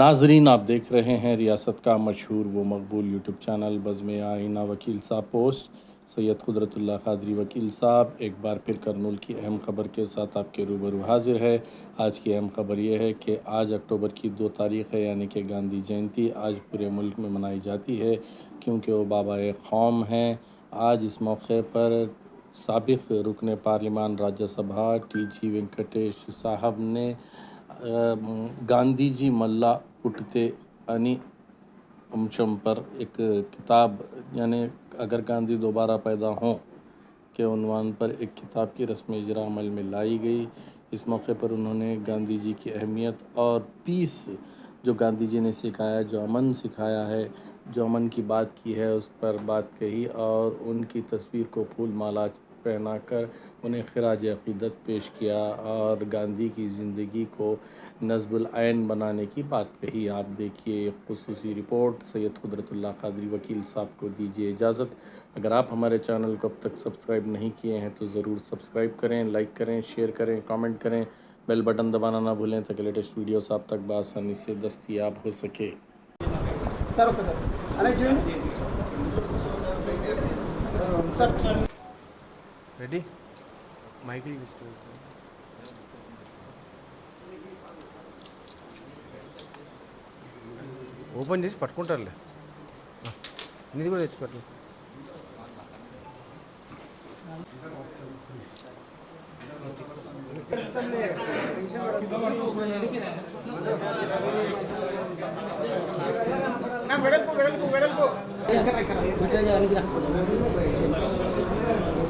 ناظرین، آپ دیکھ رہے ہیں ریاست کا مشہور و مقبول یوٹیوب چینل بزم آئینہ وکیل صاحب پوسٹ۔ سید قدرت اللہ قادری وکیل صاحب، ایک بار پھر کرنول کی اہم خبر کے ساتھ آپ کے روبرو حاضر ہے۔ آج کی اہم خبر یہ ہے کہ آج اکٹوبر کی دو تاریخ ہے یعنی کہ گاندھی جینتی آج پورے ملک میں منائی جاتی ہے کیونکہ وہ بابا قوم ہیں۔ آج اس موقع پر سابق رکن پارلیمان راجہ سبھا ٹی جی وینکٹیش صاحب نے जी मल्ला पुटते अनि अंशम पर एक किताब यानी अगर गांधी दोबारा पैदा हों के उनवान पर एक किताब की रस्म इजरा अमल में लाई गई इस मौके पर उन्होंने गांधी जी की अहमियत और पीस जो गांधी जी ने सिखाया जो अमन सिखाया है जो अमन की बात की है उस पर बात कही और उनकी तस्वीर को फूल माला पहनाकर उन्हें پہنا کر انہیں خراج عقیدت پیش کیا اور گاندھی کی زندگی کو نصب العین بنانے کی بات کہی۔ آپ دیکھیے خصوصی رپورٹ، سید قدرت اللہ قادری وکیل صاحب کو دیجیے اجازت۔ اگر آپ ہمارے چینل کو اب تک سبسکرائب نہیں کیے ہیں تو ضرور سبسکرائب کریں، لائک کریں، شیئر کریں، کامنٹ کریں۔ بیل بٹن دبانا نہ بھولیں تاکہ لیٹسٹ ویڈیوز آپ تک بآسانی سے دستیاب ہو سکے۔ سر రెడీ? మైకిల్ ఓపెన్ చేసి పట్టుకుంటారులే. నీది కూడా తెచ్చిపెట్టు నా వెడల్పు వెడల్పు వెడల్పు.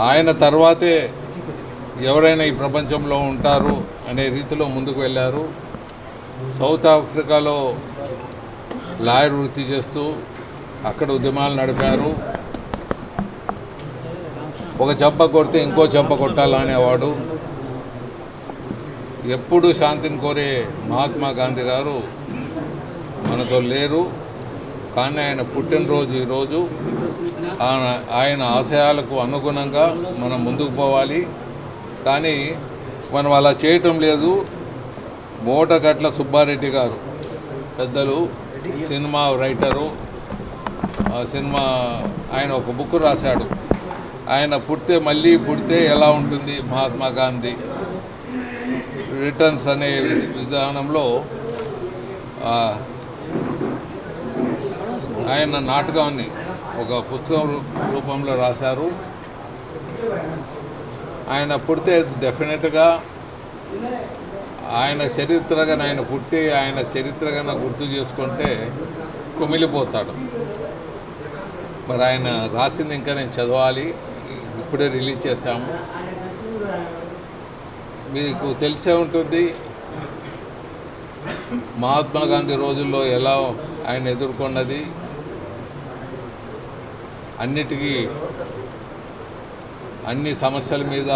ఆయన తర్వాతే ఎవరైనా ఈ ప్రపంచంలో ఉంటారు అనే రీతిలో ముందుకు వెళ్ళారు. సౌత్ ఆఫ్రికాలో లాయర్ వృత్తి చేస్తూ అక్కడ ఉద్యమాలు నడిపారు. ఒక చెంప కొడితే ఇంకో చెంప కొట్టాలనేవాడు. ఎప్పుడు శాంతిని కోరే మహాత్మా గాంధీ గారు మనతో లేరు. కానీ ఆయన పుట్టినరోజు ఈరోజు ఆయన ఆయన ఆశయాలకు అనుగుణంగా మనం ముందుకు పోవాలి. కానీ మనం అలా చేయటం లేదు. మూటగట్ల సుబ్బారెడ్డి గారు పెద్దలు సినిమా రైటరు. ఆ సినిమా ఆయన ఒక బుక్ రాశాడు. ఆయన పుడితే మళ్ళీ పుడితే ఎలా ఉంటుంది మహాత్మా గాంధీ రిటర్న్స్ అనే విధానంలో ఆయన నాటకాన్ని ఒక పుస్తకం రూపంలో రాశారు. ఆయన పుడితే డెఫినెట్గా ఆయన చరిత్రగా ఆయన పుట్టి ఆయన చరిత్రగా గుర్తు చేసుకుంటే కుమిలిపోతాడు. మరి ఆయన రాసింది ఇంకా నేను చదవాలి. ఇప్పుడే రిలీజ్ చేశాము. మీకు తెలిసే ఉంటుంది మహాత్మా గాంధీ రోజుల్లో ఎలా ఆయన ఎదుర్కొన్నది అన్నిటికీ అన్ని సమస్యల మీద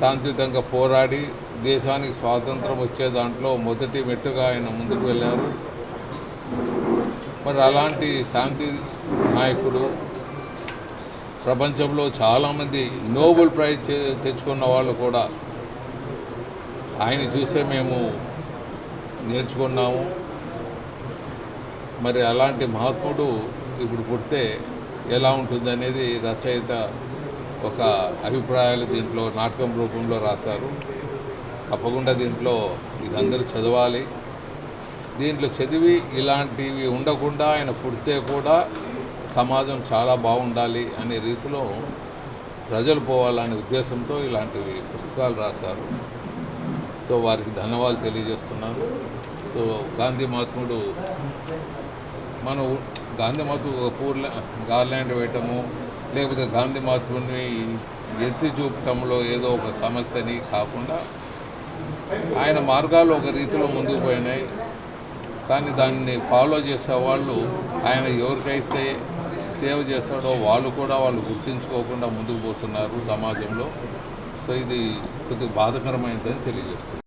శాంతియుతంగా పోరాడి దేశానికి స్వాతంత్రం వచ్చే దాంట్లో మొదటి మెట్టుగా ఆయన ముందుకు వెళ్ళారు. మరి అలాంటి శాంతి నాయకుడు ప్రపంచంలో చాలామంది నోబెల్ ప్రైజ్ తెచ్చుకున్న వాళ్ళు కూడా ఆయన చూసే మేము నేర్చుకున్నాము. మరి అలాంటి మహాత్ముడు ఇప్పుడు పుడితే ఎలా ఉంటుంది అనేది రచయిత ఒక అభిప్రాయాలు దీంట్లో నాటకం రూపంలో రాశారు. తప్పకుండా దీంట్లో ఇదందరూ చదవాలి. దీంట్లో చదివి ఇలాంటివి ఉండకుండా ఆయన పుడితే కూడా సమాజం చాలా బాగుండాలి అనే రీతిలో ప్రజలు పోవాలనే ఉద్దేశంతో ఇలాంటివి పుస్తకాలు రాశారు. సో వారికి ధన్యవాదాలు తెలియజేస్తున్నాను. సో గాంధీ మహాత్ముడు మనం గాంధీ మాతృ ఒక పూర్ల గార్లాండ్ వేయటము లేకపోతే గాంధీ మాతృని ఎత్తి చూపటంలో ఏదో ఒక సమస్యని కాకుండా ఆయన మార్గాలు ఒక రీతిలో ముందుకు పోయినాయి. కానీ దాన్ని ఫాలో చేసే వాళ్ళు ఆయన ఎవరికైతే సేవ చేస్తాడో వాళ్ళు కూడా వాళ్ళు గుర్తించుకోకుండా ముందుకు పోతున్నారు సమాజంలో. సో ఇది కొద్దిగా బాధకరమైనదని తెలియజేస్తుంది.